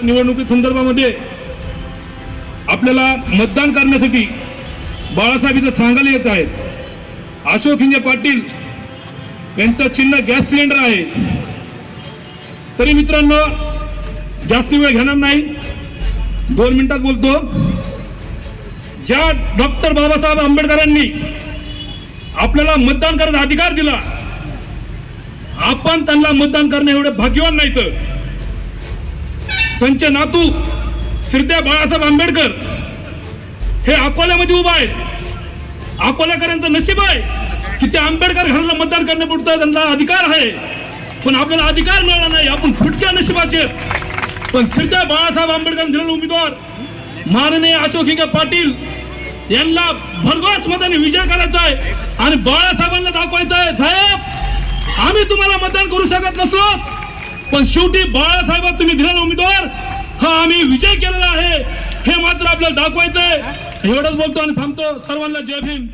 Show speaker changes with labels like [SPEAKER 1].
[SPEAKER 1] निवडणुकी संदर्भामध्ये आपल्याला मतदान करण्यासाठी बाळासाहेब इथं सांगायला येत आहेत. अशोक हिंजे पाटील यांचं चिन्ह गॅस सिलेंडर आहे. तरी मित्रांनो जास्त वेळ घेणार नाही. दोन मिनिटात बोलतो. ज्या डॉक्टर बाबासाहेब आंबेडकरांनी आपल्याला मतदान करण्याचा अधिकार दिला आपण त्यांना मतदान करणे एवढे भाग्यवान नाही तर. त्यांचे नातू श्रीद्या बाळासाहेब आंबेडकर. हे अकोल्यामध्ये उभा आहेत अकोल्याकरांचं नशीब आहे की ते आंबेडकर घराला मतदान करण्यापुरता त्यांना अधिकार आहे. पण आपल्याला अधिकार मिळाला नाही. आपण फुटक्या नशिबाचे पण श्रीद्या बाळासाहेब आंबेडकर दिलेले उमेदवार माननीय अशोक हिंगे पाटील यांना भरघोस मताने विजय करायचा आहे आणि बाळासाहेबांना दाखवायचं आहे. साहेब आम्ही तुम्हाला मतदान करू शकत नसलो पण शेवटी बाळासाहेब तुम्ही दिलेला उमेदवार हा आम्ही विजय केलेला आहे. हे मात्र आपल्याला दाखवायचंय. एवढंच बोलतो आणि थांबतो. सर्वांना जय भीम.